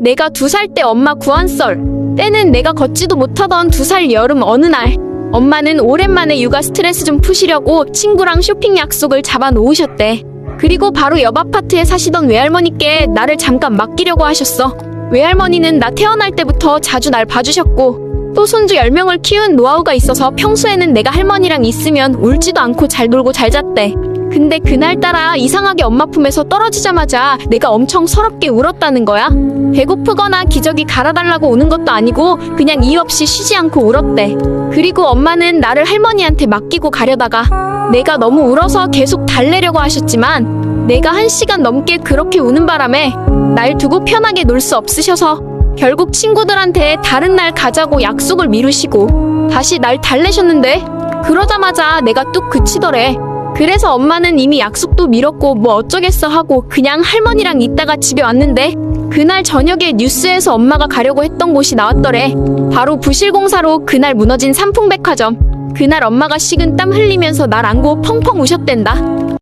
내가 두 살 때 엄마 구한 썰. 때는 내가 걷지도 못하던 두 살 여름 어느 날. 엄마는 오랜만에 육아 스트레스 좀 푸시려고 친구랑 쇼핑 약속을 잡아 놓으셨대. 그리고 바로 옆 아파트에 사시던 외할머니께 나를 잠깐 맡기려고 하셨어. 외할머니는 나 태어날 때부터 자주 날 봐주셨고, 또 손주 10명을 키운 노하우가 있어서 평소에는 내가 할머니랑 있으면 울지도 않고 잘 놀고 잘 잤대. 근데 그날따라 이상하게 엄마 품에서 떨어지자마자 내가 엄청 서럽게 울었다는 거야. 배고프거나 기저귀 갈아달라고 우는 것도 아니고 그냥 이유 없이 쉬지 않고 울었대. 그리고 엄마는 나를 할머니한테 맡기고 가려다가 내가 너무 울어서 계속 달래려고 하셨지만 내가 한 시간 넘게 그렇게 우는 바람에 날 두고 편하게 놀 수 없으셔서 결국 친구들한테 다른 날 가자고 약속을 미루시고 다시 날 달래셨는데 그러자마자 내가 뚝 그치더래. 그래서 엄마는 이미 약속도 미뤘고 뭐 어쩌겠어 하고 그냥 할머니랑 있다가 집에 왔는데 그날 저녁에 뉴스에서 엄마가 가려고 했던 곳이 나왔더래. 바로 부실공사로 그날 무너진 삼풍백화점. 그날 엄마가 식은 땀 흘리면서 날 안고 펑펑 우셨댄다.